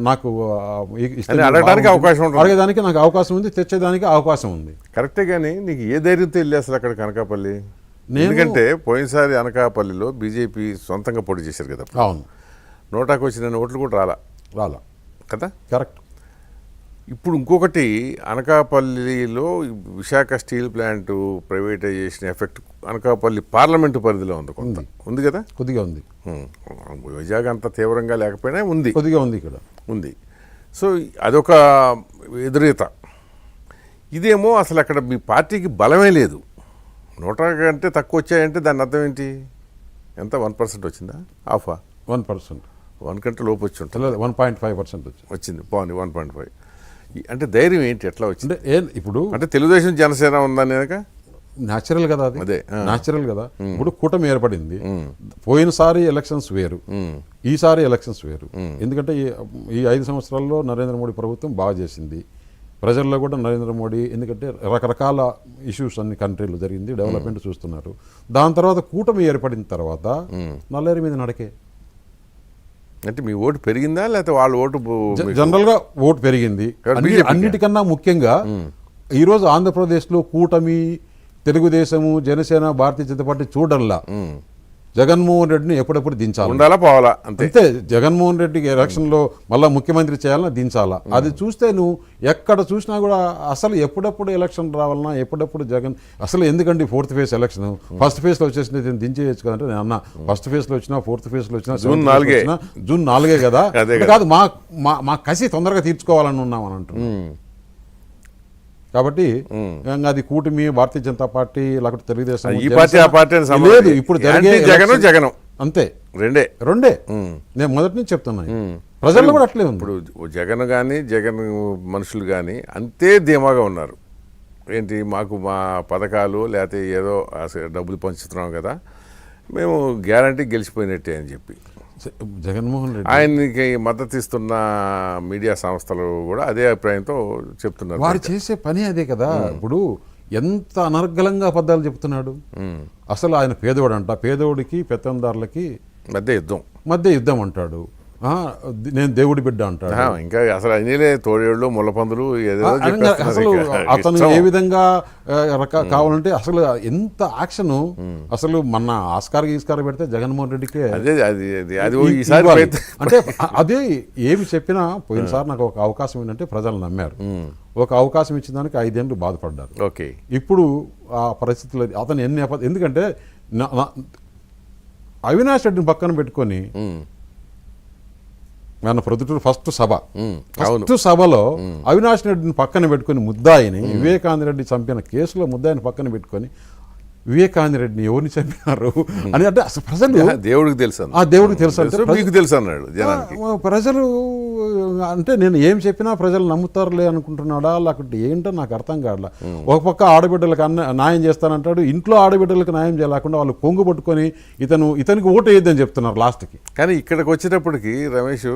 నాకు అడగడానికి. అవకాశం ఉంటుంది. అడగడానికి నాకు అవకాశం ఉంది తెచ్చేదానికి అవకాశం ఉంది. కరెక్టే కానీ నీకు ఏ ధైర్యంతో వెళ్ళి అసలు అక్కడ కనకాపల్లి? నేను- ఎందుకంటే పోయినసారి అనకాపల్లిలో బీజేపీ సొంతంగా పోటీ చేశారు కదా అవును. నోటాకు వచ్చిన ఓట్లు కూడా రాలా? రాలా. కదా? కరెక్ట్. ఇప్పుడు ఇంకొకటి అనకాపల్లిలో Visakha steel plant privatisation effect Anakapalli parliament పరిధిలో ఉంది కొంత. ఉంది. కదా? కొద్దిగా ఉంది. వైజాగ్ అంత తీవ్రంగా లేకపోయినా ఉంది. కొద్దిగా ఉంది ఇక్కడ. ఉంది. సో అదొక ఎదురీత. ఇదేమో అసలు అక్కడ మీ పార్టీకి బలమే లేదు. నూట కంటే తక్కువ వచ్చాయంటే దాని అర్థం ఏంటి? ఎంత? వన్ పర్సెంట్ వచ్చిందా? ఆఫా వన్ పర్సెంట్. వన్ కంటే లోపు వచ్చి ఉంటుంది. వన్ పాయింట్ ఫైవ్ పర్సెంట్ వచ్చింది. వచ్చింది. బాగుంది. One point five. అంటే ధైర్యం ఏంటి? ఎట్లా వచ్చింది? అంటే ఏ ఇప్పుడు అంటే తెలుగుదేశం జనసేన ఉందనేక న్యాచురల్ కదా అది? అదే. న్యాచురల్ కదా? ఇప్పుడు కూటమి ఏర్పడింది. పోయినసారి ఎలక్షన్స్ వేరు. ఈసారి ఎలక్షన్స్ వేరు. ఎందుకంటే ఈ- ఈ ఐదు సంవత్సరాల్లో నరేంద్ర మోడీ ప్రభుత్వం బాగా చేసింది. ప్రజల్లో కూడా నరేంద్ర మోడీ ఎందుకంటే రకరకాల ఇష్యూస్ అన్ని కంట్రీలో జరిగింది డెవలప్మెంట్ చూస్తున్నారు. దాని తర్వాత కూటమి ఏర్పడిన తర్వాత నల్లేరు మీద నడకే. అంటే మీ ఓటు పెరిగిందా లేకపోతే వాళ్ళ ఓటు బు- మీకు- జనరల్గా ఓటు పెరిగింది? అన్నిటికన్నా ముఖ్యంగా ఈరోజు ఆంధ్రప్రదేశ్లో కూటమి తెలుగుదేశము జనసేన భారతీయ జనతా పార్టీ చూడల్లా జగన్మోహన్ రెడ్డిని ఎప్పుడెప్పుడు దించాలి? ఉండాలా పోవాలా? అంతే. జగన్మోహన్ రెడ్డికి ఎలక్షన్లో మళ్ళా ముఖ్యమంత్రి చేయాలన్నా దించాలా? అది చూస్తే నువ్వు ఎక్కడ చూసినా కూడా అసలు ఎప్పుడెప్పుడు ఎలక్షన్ రావాలన్నా ఎప్పుడెప్పుడు జగన్ అసలు ఎందుకండి ఫోర్త్ ఫేజ్ ఎలక్షన్? ఫస్ట్ ఫేజ్లో వచ్చేసి నేను దించేయచ్చు కదంటే నేను అన్న. ఫస్ట్ ఫేజ్లో వచ్చినా ఫోర్త్ ఫేజ్లో వచ్చినా జూన్ నాలుగే. వచ్చినా జూన్ నాలుగే కదా. కదా. మా మా- కసి తొందరగా తీర్చుకోవాలని ఉన్నామని అంటున్నాం. ఉం. కాబట్టి అది కూటమి భారతీయ జనతా పార్టీ లేకపోతే తెలుగుదేశం ఈ పార్టీ ఆ పార్టీ లేదు. ఇప్పుడు జగను, జగను. అంతే. రెండే. రెండే. నేను మొదటి నుంచి చెప్తున్నా ప్రజల్లో కూడా అట్లే ఉంది. ఇప్పుడు జగన్ కానీ జగన్ మనుషులు కానీ అంతే ధీమాగా ఉన్నారు. ఏంటి మాకు మా పథకాలు లేకపోతే ఏదో అసలు డబ్బులు పంచుతున్నాం కదా మేము గ్యారంటీ గెలిచిపోయినట్టే అని చెప్పి. జగన్మోహన్ రెడ్డి ఆయనకి మద్దతు ఇస్తున్న మీడియా సంస్థలు కూడా అదే అభిప్రాయంతో చెప్తున్నారు. వారు చేసే పని అదే కదా. ఇప్పుడు ఎంత అనర్గళంగా అబద్ధాలు చెప్తున్నాడు. అసలు ఆయన పేదోడు అంట పేదోడికి పెత్తందారులకి మధ్య యుద్ధం. మధ్య యుద్ధం అంటాడు. నేను దేవుడి బిడ్డ అంటాడు. ఇంకా అసలు అన్నిలే తోడేళ్ళు ముళ్ళపందులు అసలు అతను ఏ విధంగా కావాలంటే అసలు ఎంత యాక్షన్ అసలు మన ఆస్కార్ గీస్కార్ పెడితే జగన్మోహన్ రెడ్డికే అదే అది అది అంటే అదే ఏమి చెప్పినా పోయినసారి నాకు ఒక అవకాశం ఏంటంటే ప్రజలు నమ్మారు. ఒక అవకాశం ఇచ్చిన దానికి ఐదేళ్ళు బాధపడ్డారు. ఓకే. ఇప్పుడు ఆ పరిస్థితుల్లో అతను ఎన్ని ఎందుకంటే అవినాష్ రెడ్డిని పక్కన పెట్టుకొని మన ప్రొద్దుటూరు ఫస్ట్ సభ. ఫస్ట్ సభలో అవినాష్ రెడ్డిని పక్కన పెట్టుకొని ముద్దాయిని వివేకానంద రెడ్డి చంపిన కేసులో ముద్దాయిని పక్కన పెట్టుకొని వివేకానంద రెడ్డిని ఎవరిని చంపినారు? అని అంటే అసలు ప్రజలు దేవుడికి తెలుసు. ఆ దేవుడికి తెలుసు అంటే మీకు తెలుసు అన్నాడు ప్రజలు అంటే నేను ఏం చెప్పినా ప్రజలు నమ్ముతారులే అనుకుంటున్నాడా? లేకుంటే ఏంటో నాకు అర్థం కావట్లా. ఒక పక్క ఆడబిడ్డలకు అన్న న్యాయం చేస్తానంటాడు ఇంట్లో ఆడబిడ్డలకు న్యాయం చేయలేకుండా వాళ్ళు కొంగు పట్టుకొని ఇతను ఇతనికి ఓటు వేయద్దని చెప్తున్నారు లాస్ట్కి. కానీ ఇక్కడికి వచ్చేటప్పటికి రమేష్